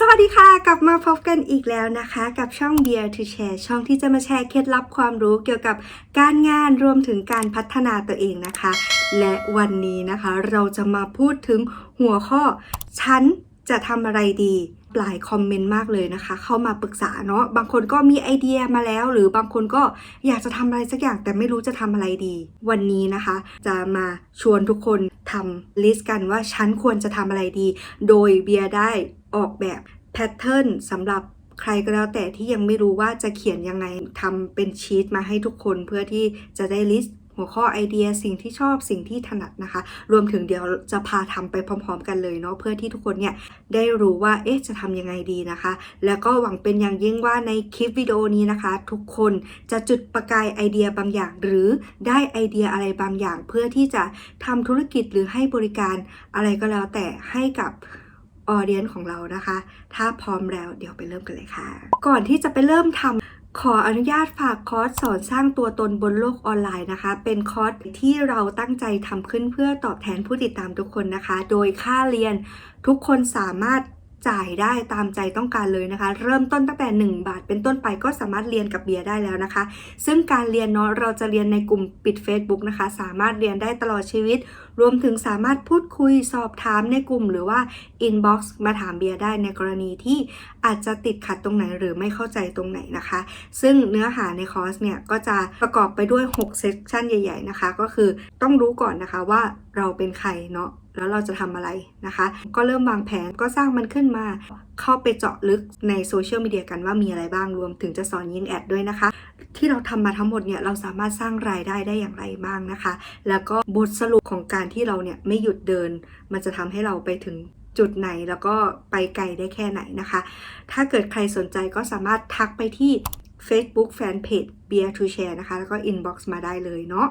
สวัสดีค่ะ กลับมาพบกันอีกแล้วนะคะ กับช่อง Beer to Share ช่องที่จะมาแชร์เคล็ดลับความรู้เกี่ยวกับการงานรวมถึงการพัฒนาตัวเองนะคะ และวันนี้นะคะ เราจะมาพูดถึงหัวข้อ ฉันจะทำอะไรดีหลายคอมเมนต์มากเลยนะคะ เข้ามาปรึกษาเนาะบางคนก็มีไอเดียมาแล้ว หรือบางคนก็อยากจะทำอะไรสักอย่างแต่ไม่รู้จะทำอะไรดี วันนี้นะคะ จะมาชวนทุกคนทำลิสต์กันว่าฉันควรจะทำอะไรดี โดยเบียร์ได้ ออกแบบแพทเทิร์นสำหรับใครก็แล้วแต่ที่ยังไม่รู้ว่าจะเขียนยังไงทำเป็นชีตมาให้ทุกคนเพื่อที่จะได้ลิสต์หัวข้อไอเดียสิ่งที่ชอบสิ่งที่ถนัดนะคะ รวมถึงเดี๋ยวจะพาทำไปพร้อม ๆ กันเลยเนาะเพื่อที่ทุกคนเนี่ยได้รู้ว่าเอ๊ะจะทำยังไงดีนะคะ แล้วก็หวังเป็นอย่างยิ่งว่าในคลิปวิดีโอนี้นะคะ ทุกคนจะจุดประกายไอเดียบางอย่าง หรือได้ไอเดียอะไรบางอย่าง เพื่อที่จะทำธุรกิจหรือให้บริการอะไรก็แล้วแต่ให้กับ ออเดียนของเรานะคะ ถ้าพร้อมแล้วเดี๋ยวไปเริ่มกันเลยค่ะ ก่อนที่จะไปเริ่มทำขออนุญาตฝากคอร์สสอนสร้างตัวตนบนโลกออนไลน์นะคะ เป็นคอร์สที่เราตั้งใจทำขึ้นเพื่อตอบแทนผู้ติดตามทุกคนนะคะ โดยค่าเรียนทุกคนสามารถ จ่ายได้ตามใจต้องการเลยนะคะ เริ่มต้นตั้งแต่ 1 บาท เป็นต้นไปก็สามารถเรียนกับเบียร์ได้แล้วนะคะ ซึ่งการเรียนเนาะเราจะเรียนในกลุ่มปิด Facebook นะคะ สามารถเรียนได้ตลอดชีวิต รวมถึงสามารถพูดคุยสอบถามในกลุ่ม หรือว่า inbox มาถามเบียร์ได้ในกรณีที่อาจจะติดขัดตรงไหนหรือไม่เข้าใจตรงไหนนะคะ ซึ่งเนื้อหาในคอร์สเนี่ยก็จะประกอบไปด้วย6เซสชันใหญ่ ๆนะคะ ก็คือต้องรู้ก่อนนะคะว่าเราเป็นใครเนาะ แล้วเราจะทำอะไรนะคะ ก็เริ่มวางแผนก็สร้างมันขึ้นมา เข้าไปเจาะลึกในโซเชียลมีเดียกันว่ามีอะไรบ้างรวมถึงจะสอนยิงแอดด้วยนะคะ ที่เราทำมาทั้งหมดเนี่ยเราสามารถสร้างรายได้ได้อย่างไรบ้างนะคะ แล้วก็บทสรุปของการที่เราเนี่ยไม่หยุดเดิน มันจะทำให้เราไปถึงจุดไหนแล้วก็ไปไกลได้แค่ไหนนะคะ ถ้าเกิดใครสนใจก็สามารถทักไปที่ Facebook Fanpage Beer to Share นะคะ แล้วก็ inbox มาได้เลยเนาะ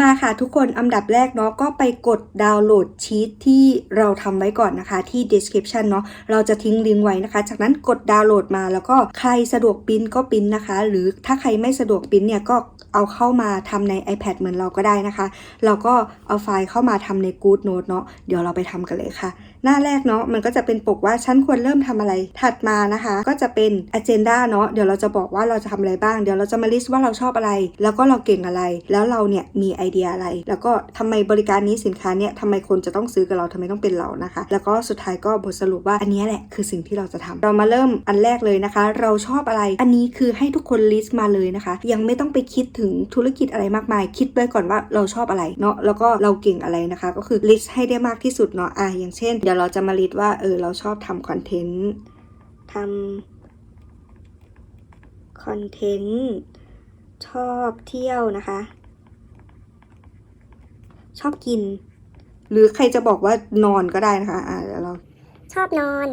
มาค่ะทุกคนอันดับแรกเนาะก็ไปกดดาวน์โหลดชีตที่เราทำไว้ก่อนนะคะ ที่ description เนาะเราจะทิ้งลิงก์ไว้นะคะ จากนั้นกดดาวน์โหลดมาแล้วก็ใครสะดวกปริ้นก็ปริ้นนะคะ หรือถ้าใครไม่สะดวกปริ้นเนี่ยก็เอาเข้ามาทำใน iPad เหมือนเราก็ได้นะคะ เราก็เอาไฟล์เข้ามาทำใน Good Note เนาะเดี๋ยวเราไปทำกันเลยค่ะ หน้าแรกเนาะมันก็จะเป็นปกว่าฉันควรเริ่มทำอะไรถัดมานะคะ ก็จะเป็น agenda เนาะเดี๋ยวเราจะบอกว่าเราจะทำอะไรบ้าง เดี๋ยวเราจะมา list ว่าเราชอบอะไร แล้วก็เราเก่งอะไร แล้วเราเนี่ยมีไอเดียอะไร แล้วก็ทำไมบริการนี้สินค้าเนี่ยทำไมคนจะต้องซื้อกับเราทำไมต้องเป็นเรานะคะ แล้วก็สุดท้ายก็บทสรุปว่าอันนี้แหละคือสิ่งที่เราจะทำเรามาเริ่มอันแรกเลยนะคะ เราชอบอะไร อันนี้คือให้ทุกคน list มาเลยนะคะ ยังไม่ต้องไปคิดถึงธุรกิจอะไรมากมาย คิดไว้ก่อนว่าเราชอบอะไรเนาะแล้วก็เราเก่งอะไรนะคะ ก็คือ list ให้ได้มากที่สุดเนาะอะอย่างเช่น เดี๋ยวเราจะมา list ว่าเออเราชอบทำคอนเทนต์ทำคอนเทนต์ชอบเที่ยวนะคะ ชอบกิน หรือใครจะบอกว่านอนก็ได้นะคะ อ่าเดี๋ยวเรา ชอบนอน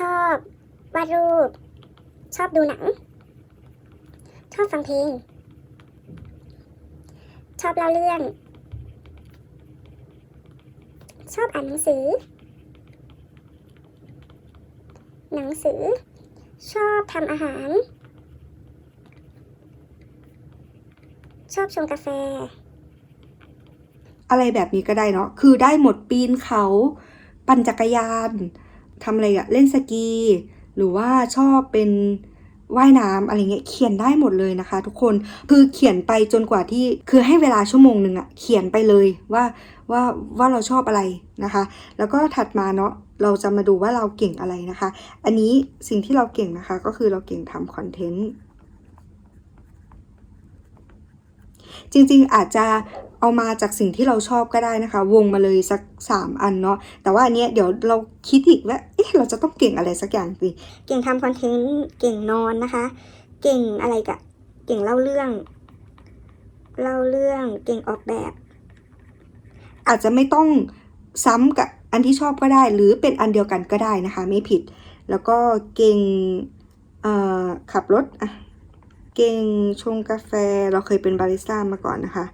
ชอบวาดรูป ชอบดูหนัง ชอบฟังเพลง ชอบเล่าเรื่อง ชอบอ่านหนังสือ หนังสือ ชอบทำอาหาร ชอบชงกาแฟ อะไรแบบนี้ก็ได้เนาะคือได้หมดปีนเขา ปั่นจักรยานทำอะไรอะเล่นสกี หรือว่าชอบเป็นว่ายน้ำอะไรเงี้ยเขียนได้หมดเลยนะคะ ทุกคนคือเขียนไปจนกว่าที่คือให้เวลาชั่วโมงหนึ่งอะเขียนไปเลยว่าว่าว่าเราชอบอะไรนะคะ แล้วก็ถัดมาเนาะเราจะมาดูว่าเราเก่งอะไรนะคะ อันนี้สิ่งที่เราเก่งนะคะ ก็คือเราเก่งทำคอนเทนต์จริงๆอาจจะ เอามาจากสิ่งที่เราชอบก็ได้นะคะ วงมาเลยสัก 3 อันเนาะแต่ว่าอันเนี้ยเดี๋ยวเราคิดอีกว่าเอ๊ะเราจะต้องเก่งอะไรสักอย่างสิเก่งทำคอนเทนต์เก่งนอนนะคะ เก่งอะไรกะเก่งเล่าเรื่อง เล่าเรื่องเก่งออกแบบ อาจจะไม่ต้องซ้ำกับอันที่ชอบก็ได้ หรือเป็นอันเดียวกันก็ได้นะคะ ไม่ผิด แล้วก็เก่งเอ่อขับรถอะเก่งชงกาแฟเราเคยเป็นบาริสต้ามาก่อนนะคะ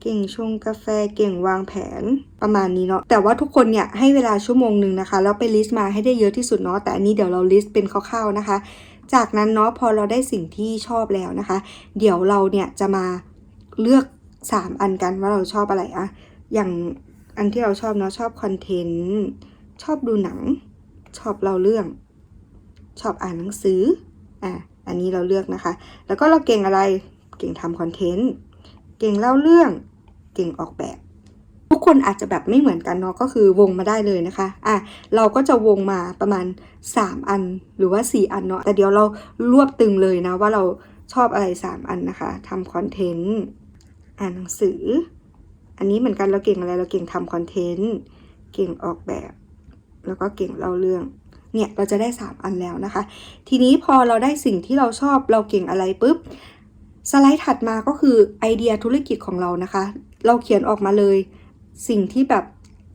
เก่งชงกาแฟเก่งวางแผนประมาณนี้เนาะแต่ว่าทุกคนเนี่ยให้เวลาชั่วโมงหนึ่งนะคะแล้วไปลิสต์มาให้ได้เยอะที่สุดเนาะแต่อันนี้เดี๋ยวเราลิสต์เป็นคร่าวๆนะคะ จากนั้นเนาะพอเราได้สิ่งที่ชอบแล้วนะคะ เดี๋ยวเราเนี่ยจะมาเลือก 3 อันกันว่าเราชอบอะไรอะอย่างอันที่เราชอบเนาะชอบคอนเทนต์ชอบดูหนัง ชอบเล่าเรื่อง ชอบอ่านหนังสืออะอันนี้เราเลือกนะคะ แล้วก็เราเก่งอะไรเก่งทำคอนเทนต์เก่งเล่าเรื่อง ก่งออกแบบ ทุกคนอาจจะแบบไม่เหมือนกันเนาะก็คือวงมาได้เลยนะคะอะเราก็จะวงมาประมาณ 3 อันหรือว่า 4 อันเนาะแต่เดี๋ยวเรารวบตึงเลยนะว่าเราชอบอะไร 3 อันนะคะทำคอนเทนต์อ่านหนังสือ อันนี้เหมือนกันเราเก่งอะไรเราเก่งทำคอนเทนต์เก่งออกแบบ แล้วก็เก่งเล่าเรื่องเนี่ยเราจะได้ 3 อันแล้วนะคะ ทีนี้พอเราได้สิ่งที่เราชอบเราเก่งอะไรปุ๊บ สไลด์ถัดมาก็คือไอเดียธุรกิจของเรานะคะ เราเขียนออกมาเลย สิ่งที่แบบ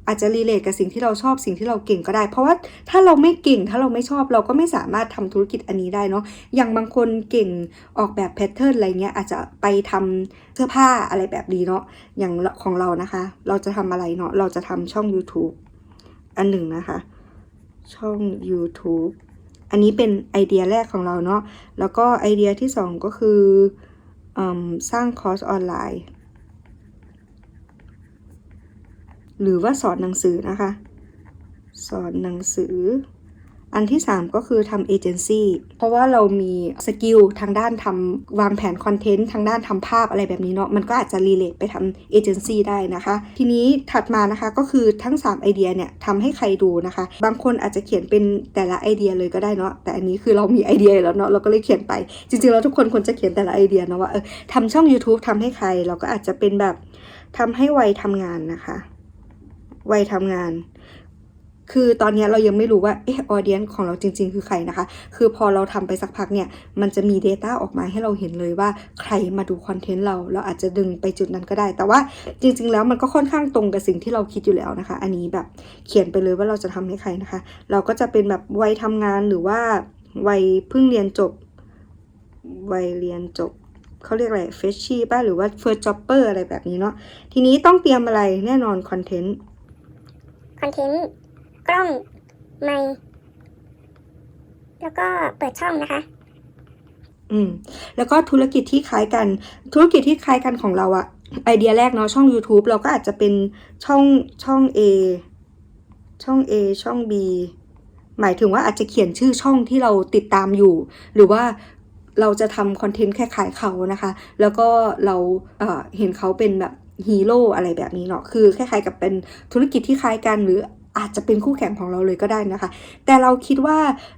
อาจจะรีเลทกับสิ่งที่เราชอบสิ่งที่เราเก่งก็ได้ เพราะว่าถ้าเราไม่เก่งถ้าเราไม่ชอบเราก็ไม่สามารถทำธุรกิจอันนี้ได้เนาะอย่างบางคนเก่งออกแบบแพทเทิร์นอะไรเงี้ยอาจจะไปทำเสื้อผ้าอะไรแบบนี้เนาะอย่างของเรานะคะ เราจะทำอะไรเนาะเราจะทำช่อง YouTube อันหนึ่งนะคะ ช่อง YouTube อันนี้เป็นไอเดียแรกของเราเนาะแล้วก็ไอเดียที่สองก็คืออสร้างคอร์สออนไลน์ หรือว่าสอนหนังสือนะคะ สอนหนังสือ อันที่ 3 ก็คือทำเอเจนซี่เพราะว่าเรามีสกิลทางด้านทำวางแผนคอนเทนต์ทางด้านทำภาพอะไรแบบนี้เนาะมันก็อาจจะรีเลทไปทำเอเจนซี่ได้นะคะ ทีนี้ถัดมานะคะก็คือทั้ง 3 ไอเดียเนี่ยทำให้ใครดูนะคะ บางคนอาจจะเขียนเป็นแต่ละไอเดียเลยก็ได้เนาะแต่อันนี้คือเรามีไอเดียแล้วเนาะเราก็เลยเขียนไป จริงๆแล้วทุกคนควรจะเขียนแต่ละไอเดียเนาะว่าเออทำช่อง YouTube ทำให้ใครเราก็อาจจะเป็นแบบทำให้วัยทำงานนะคะ วัยทำงาน คือตอนนี้เรายังไม่รู้ว่าเออออเดียนของเราจริง ๆ คือใครนะคะ คือพอเราทำไปสักพักเนี่ย มันจะมี Data ออกมาให้เราเห็นเลยว่าใครมาดูคอนเทนต์เรา เราอาจจะดึงไปจุดนั้นก็ได้ แต่ว่าจริง ๆ แล้วมันก็ค่อนข้างตรงกับสิ่งที่เราคิดอยู่แล้วนะคะ อันนี้แบบเขียนไปเลยว่าเราจะทำให้ใครนะคะ เราก็จะเป็นแบบวัยทำงานหรือว่าวัยเพิ่งเรียนจบ วัยเรียนจบเขาเรียกอะไรเฟชชี่ป่ะ หรือว่าเฟิร์สจ็อบเปอร์อะไรแบบนี้เนาะทีนี้ต้องเตรียมอะไรแน่นอนคอนเทนต์ อนเทนต์กล้องไมค์แล้วก็เปิดช่องนะคะ อืม แล้วก็ธุรกิจที่คล้ายกัน ธุรกิจที่คล้ายกันของเราอะไอเดียแรกเนาะช่อง YouTube เราก็อาจจะเป็นช่องช่อง A ช่อง A ช่อง B หมายถึงว่าอาจจะเขียนชื่อช่องที่เราติดตามอยู่ หรือว่าเราจะทำคอนเทนต์คล้ายๆเขานะคะ แล้วก็เราเเห็นเขาเป็นแบบ ฮีโร่อะไรแบบนี้เนาะคือคล้ายๆกับเป็นธุรกิจที่คล้ายกันหรืออาจจะเป็นคู่แข่งของเราเลยก็ได้นะคะ แต่เราคิดว่า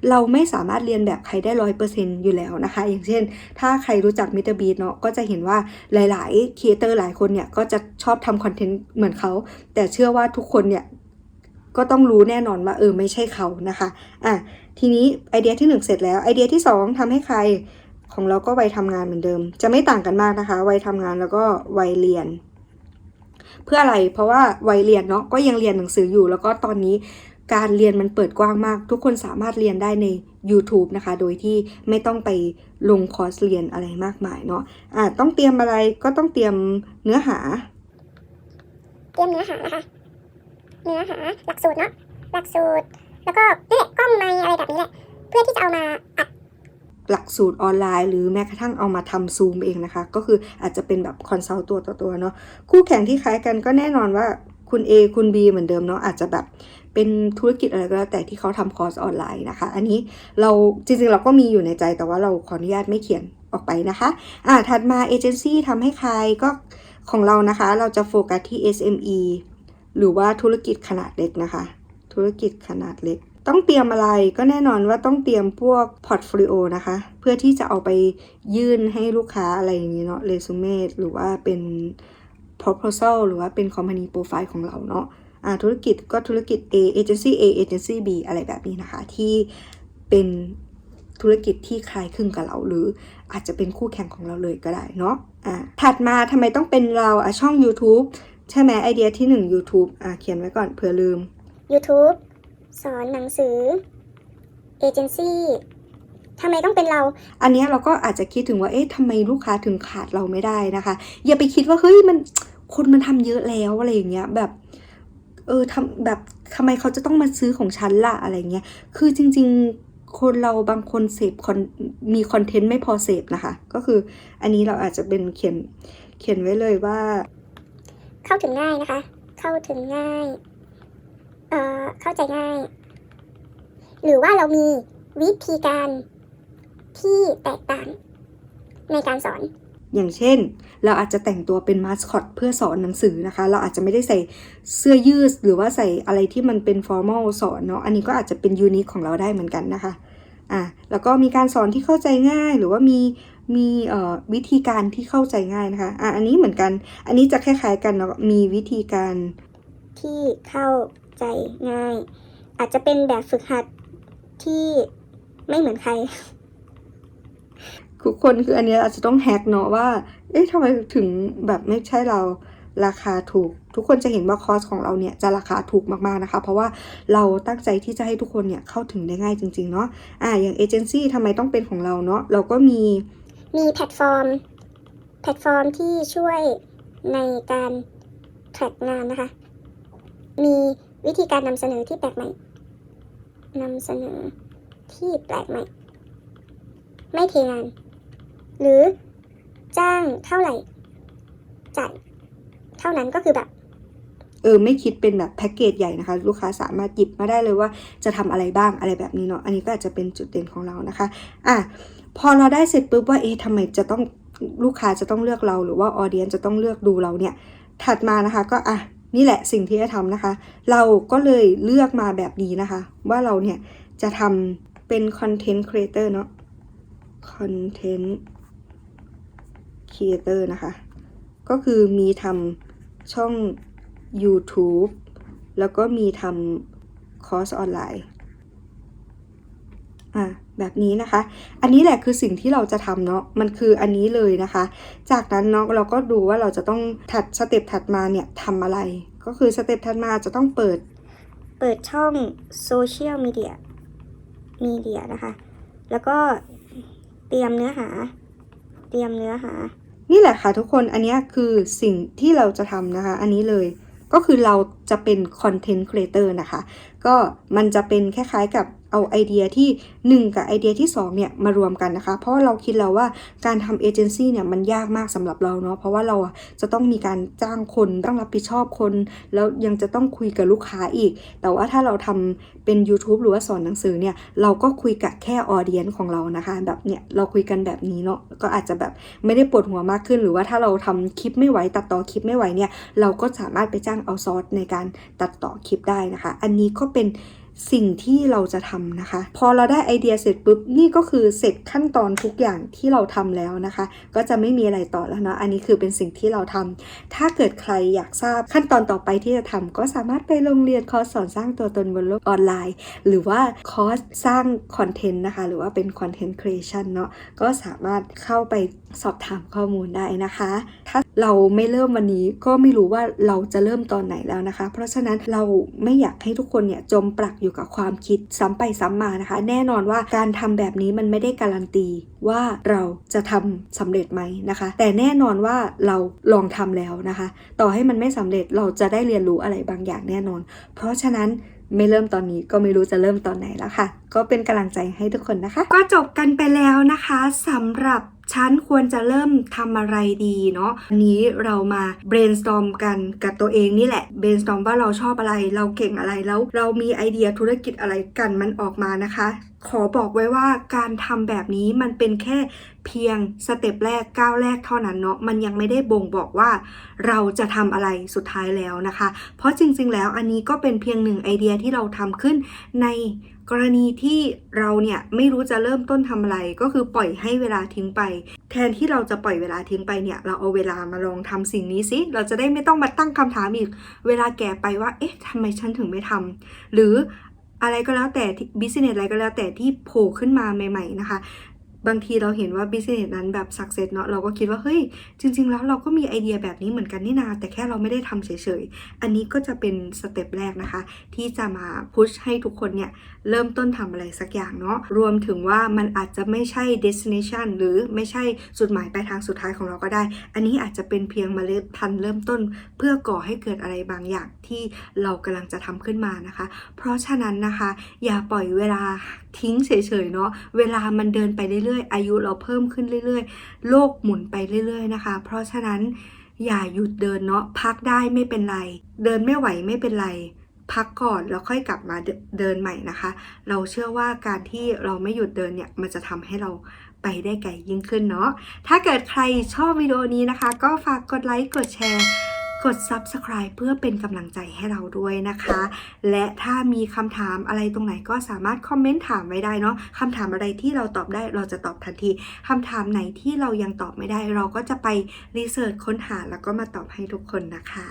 เราไม่สามารถเรียนแบบใครได้ร้อยเปอร์เซ็นอยู่แล้วนะคะ อย่างเช่น ถ้าใครรู้จักมิ r บีเนาะ ก็จะเห็นว่าหลายๆครีเอเตอร์หลายคนเนี่ย ก็จะชอบทำคอนเทนต์เหมือนเขา แต่เชื่อว่าทุกคนเนี่ย ก็ต้องรู้แน่นอนว่าเออไม่ใช่เขานะคะ อะ ทีนี้ไอเดียที่ 1 เสร็จแล้ว ไอเดียที่ 2ทำให้ใครของเราก็วัยทำงานเหมือนเดิม จะไม่ต่างกันมากนะคะ วัยทำงานแล้วก็วัยเรียน เพื่ออะไรเพราะว่าวัยเรียนเนาะก็ยังเรียนหนังสืออยู่ แล้วก็ตอนนี้การเรียนมันเปิดกว้างมาก ทุกคนสามารถเรียนได้ใน YouTube นะคะ โดยที่ไม่ต้องไปลงคอร์สเรียนอะไรมากมายเนาะอะต้องเตรียมอะไรก็ต้องเตรียมเนื้อหา เตรียมเนื้อหานะคะเนื้อหาหลักสูตรเนาะหลักสูตร แล้วก็นี่แหละกล้องไมอะไรแบบนี้แหละเพื่อที่จะเอามาอัด หลักสูตรออนไลน์ หรือแม้กระทั่งเอามาทำซูมเองนะคะ ก็คืออาจจะเป็นแบบคอนซัลท์ตัวต่อตัวเนาะคู่แข่งที่คล้ายกันก็แน่นอนว่าคุณ A คุณ B เหมือนเดิมเนาะอาจจะแบบเป็นธุรกิจอะไรก็แล้วแต่ที่เขาทำคอร์สออนไลน์นะคะ อันนี้เราจริงๆเราก็มีอยู่ในใจแต่ว่าเราขออนุญาตไม่เขียนออกไปนะคะอ่าถัดมาเอเจนซี่ทำให้ใครก็ของเรานะคะ เราจะโฟกัสที่ SME หรือว่าธุรกิจขนาดเล็กนะคะ ธุรกิจขนาดเล็ก ต้องเตรียมอะไรก็แน่นอนว่าต้องเตรียมพวกพอร์ตโฟลิโอนะคะ เพื่อที่จะเอาไปยื่นให้ลูกค้าอะไรอย่างนี้เนาะเรซูเม่หรือว่าเป็น proposal หรือว่าเป็น company profile ของเราเนาะอ่าธุรกิจก็ธุรกิจ A agency A agency B อะไรแบบนี้นะคะ ที่เป็นธุรกิจที่คล้ายคลึงกับเราหรืออาจจะเป็นคู่แข่งของเราเลยก็ได้เนาะอ่าถัดมาทำไมต้องเป็นเราอะช่อง YouTube ใช่ไหมไอเดียที่ 1 YouTube อ่าเขียนไว้ก่อนเผื่อลืม YouTube สอนหนังสือเอเจนซี่ทำไมต้องเป็นเรา อันเนี้ยเราก็อาจจะคิดถึงว่า เอ๊ะทำไมลูกค้าถึงขาดเราไม่ได้นะคะ อย่าไปคิดว่าเฮ้ยมันคนมันทำเยอะแล้วอะไรอย่างเงี้ยแบบ เออทำแบบทำไมเขาจะต้องมาซื้อของฉันล่ะอะไรเงี้ย คือจริง ๆ คนเราบางคนเสพคอนมีคอนเทนต์ไม่พอเสพนะคะ ก็คืออันนี้เราอาจจะเป็นเขียนเขียนไว้เลยว่า เข้าถึงง่ายนะคะ เข้าถึงง่าย เอ่อเข้าใจง่าย หรือว่าเรามีวิธีการที่แตกต่างในการสอน อย่างเช่น เราอาจจะแต่งตัวเป็นมาสคอตเพื่อสอนหนังสือนะคะ เราอาจจะไม่ได้ใส่เสื้อยืดหรือว่าใส่อะไรที่มันเป็นฟอร์มอลสอนเนาะอันนี้ก็อาจจะเป็นยูนิคของเราได้เหมือนกันนะคะอะแล้วก็มีการสอนที่เข้าใจง่ายหรือว่ามีมีเอ่อวิธีการที่เข้าใจง่ายนะคะอะอันนี้เหมือนกัน อันนี้จะคล้ายๆกันเนาะมีวิธีการที่เข้า ใจง่าย อาจจะเป็นแบบฝึกหัดที่ไม่เหมือนใคร ทุกคนคืออันเนี้ยอาจจะต้องแฮกเนาะว่า เอ๊ะทำไมถึงแบบไม่ใช่เราราคาถูก ทุกคนจะเห็นว่าคอสของเราเนี่ยจะราคาถูกมากๆนะคะ เพราะว่าเราตั้งใจที่จะให้ทุกคนเนี่ยเข้าถึงได้ง่ายจริง ๆ เนาะอ่าอย่างเอเจนซี่ทำไมต้องเป็นของเราเนาะเราก็มีมีแพลตฟอร์ม แพลตฟอร์มที่ช่วยในการแทร็กงานนะคะ มี วิธีการนำเสนอที่แปลกใหม่นำเสนอที่แปลกใหม่ ไม่เทงาน หรือจ้างเท่าไหร่จ่ายเท่านั้นก็คือแบบเออไม่คิดเป็นแบบแพ็กเกจใหญ่นะคะ ลูกค้าสามารถหยิบมาได้เลยว่าจะทำอะไรบ้างอะไรแบบนี้เนาะอันนี้ก็อาจจะเป็นจุดเด่นของเรานะคะ อะพอเราได้เสร็จปุ๊บว่าเอ๊ะทำไมจะต้องลูกค้าจะต้องเลือกเราหรือว่าออเดียนจะต้องเลือกดูเราเนี่ย ถัดมานะคะก็อะ นี่แหละสิ่งที่จะทำนะคะ เราก็เลยเลือกมาแบบนี้นะคะ ว่าเราเนี่ยจะทำเป็นคอนเทนต์ครีเอเตอร์เนาะคอนเทนต์ครีเอเตอร์นะคะ ก็คือมีทำช่อง YouTube แล้วก็มีทำคอร์สออนไลน์ อะ แบบนี้นะคะ อันนี้แหละคือสิ่งที่เราจะทำเนาะ มันคืออันนี้เลยนะคะ จากนั้นเนาะเราก็ดูว่าเราจะต้องถัดสเต็ปถัดมาเนี่ยทำอะไร ก็คือสเต็ปถัดมาจะต้องเปิด เปิดช่องโซเชียลมีเดีย มีเดียนะคะ แล้วก็เตรียมเนื้อหา เตรียมเนื้อหา นี่แหละค่ะทุกคน อันเนี้ยคือสิ่งที่เราจะทำนะคะ อันนี้เลย ก็คือเราจะเป็นคอนเทนต์ครีเอเตอร์นะคะ ก็มันจะเป็นคล้ายๆกับ เอาไอเดียที่ 1 กับไอเดียที่ 2 เนี่ย มารวมกันนะคะ เพราะเราคิดแล้วว่าการทำเอเจนซี่เนี่ยมันยากมากสำหรับเราเนาะเพราะว่าเราจะต้องมีการจ้างคนต้องรับผิดชอบคน แล้วยังจะต้องคุยกับลูกค้าอีก แต่ว่าถ้าเราทำเป็น YouTube หรือว่าสอนหนังสือเนี่ยเราก็คุยกับแค่ออเดียนของเรานะคะ แบบเนี่ยเราคุยกันแบบนี้เนาะก็อาจจะแบบไม่ได้ปวดหัวมากขึ้น หรือว่าถ้าเราทำคลิปไม่ไหวตัดต่อคลิปไม่ไหวเนี่ยเราก็สามารถไปจ้างเอาซอร์สในการตัดต่อคลิปได้นะคะ อันนี้ก็เป็น สิ่งที่เราจะทำนะคะ พอเราได้ไอเดียเสร็จปุ๊บนี่ก็คือเสร็จขั้นตอนทุกอย่างที่เราทำแล้วนะคะ ก็จะไม่มีอะไรต่อแล้วเนาะอันนี้คือเป็นสิ่งที่เราทำถ้าเกิดใครอยากทราบขั้นตอนต่อไปที่จะทำก็สามารถไปโรงเรียนคอร์สสอนสร้างตัวตนบนโลกออนไลน์ หรือว่าคอร์สสร้างคอนเทนต์นะคะ หรือว่าเป็นคอนเทนต์ครีเอชันเนาะก็สามารถเข้าไปสอบถามข้อมูลได้นะคะ ถ้าเราไม่เริ่มวันนี้ก็ไม่รู้ว่าเราจะเริ่มตอนไหนแล้วนะคะ เพราะฉะนั้นเราไม่อยากให้ทุกคนเนี่ยจมปลักอยู่กับความคิดซ้ำไปซ้ำมานะคะ แน่นอนว่าการทำแบบนี้มันไม่ได้การันตีว่าเราจะทำสำเร็จไหมนะคะ แต่แน่นอนว่าเราลองทำแล้วนะคะ ต่อให้มันไม่สำเร็จเราจะได้เรียนรู้อะไรบางอย่างแน่นอน เพราะฉะนั้นไม่เริ่มตอนนี้ก็ไม่รู้จะเริ่มตอนไหนแล้วค่ะ ก็เป็นกำลังใจให้ทุกคนนะคะ ก็จบกันไปแล้วนะคะสำหรับ ฉันควรจะเริ่มทำอะไรดีเนาะวันนี้เรามา brainstorm กันกับตัวเองนี่แหละ brainstorm ว่าเราชอบอะไร เราเก่งอะไรแล้ว เรามีไอเดียธุรกิจอะไรกันมันออกมานะคะ ขอบอกไว้ว่าการทำแบบนี้มันเป็นแค่เพียงสเต็ปแรกก้าวแรกเท่านั้นเนาะมันยังไม่ได้บ่งบอกว่า เราจะทำอะไรสุดท้ายแล้วนะคะ เพราะจริงๆ แล้วอันนี้ก็เป็นเพียงหนึ่งไอเดียที่เราทำขึ้นใน กรณีที่เราเนี่ยไม่รู้จะเริ่มต้นทำอะไร ก็คือปล่อยให้เวลาทิ้งไป แทนที่เราจะปล่อยเวลาทิ้งไปเนี่ยเราเอาเวลามาลองทำสิ่งนี้สิเราจะได้ไม่ต้องมาตั้งคำถามอีก เวลาแก่ไปว่า เอ๊ะทำไมฉันถึงไม่ทำหรืออะไรก็แล้วแต่บิสเนสอะไรก็แล้วแต่ที่โผล่ขึ้นมาใหม่ ๆ นะคะบางทีเราเห็นว่าบิสเนสนั้นแบบสักเซสเนาะเราก็คิดว่าเฮ้ยจริง ๆ แล้วเราก็มีไอเดียแบบนี้เหมือนกันนี่นาแต่แค่เราไม่ได้ทำเฉยๆ อันนี้ก็จะเป็นสเต็ปแรกนะคะ ที่จะมาพุชให้ทุกคนเนี่ย เริ่มต้นทำอะไรสักอย่างเนาะรวมถึงว่ามันอาจจะไม่ใช่ destination หรือไม่ใช่จุดหมายปลายทางสุดท้ายของเราก็ได้ อันนี้อาจจะเป็นเพียงเมล็ดพันธุ์เริ่มต้น เพื่อก่อให้เกิดอะไรบางอย่างที่เรากำลังจะทำขึ้นมานะคะ เพราะฉะนั้นนะคะ อย่าปล่อยเวลาทิ้งเฉยๆเนาะเวลามันเดินไปเรื่อยๆ อายุเราเพิ่มขึ้นเรื่อยๆ โลกหมุนไปเรื่อยๆนะคะ เพราะฉะนั้นอย่าหยุดเดินเนาะพักได้ไม่เป็นไร เดินไม่ไหวไม่เป็นไร พักก่อนแล้วค่อยกลับมาเดเดินใหม่นะคะ เราเชื่อว่าการที่เราไม่หยุดเดินเนี่ยมันจะทำให้เราไปได้ไกลยิ่งขึ้นเนาะถ้าเกิดใครชอบวิดีโอนี้นะคะ ก็ฝากกดไลค์กดแชร์ กด Subscribe เพื่อเป็นกำลังใจให้เราด้วยนะคะ และถ้ามีคำถามอะไรตรงไหนก็สามารถคอมเมนต์ถามไว้ได้เนาะคำถามอะไรที่เราตอบได้เราจะตอบทันทีคำถามไหนที่เรายังตอบไม่ได้เราก็จะไปรีเสิร์ชค้นหาแล้วก็มาตอบให้ทุกคนนะคะ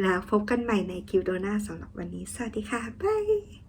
แล้วพบกันใหม่ในคิวโดนาสำหรับวันนี้ สวัสดีค่ะ บาย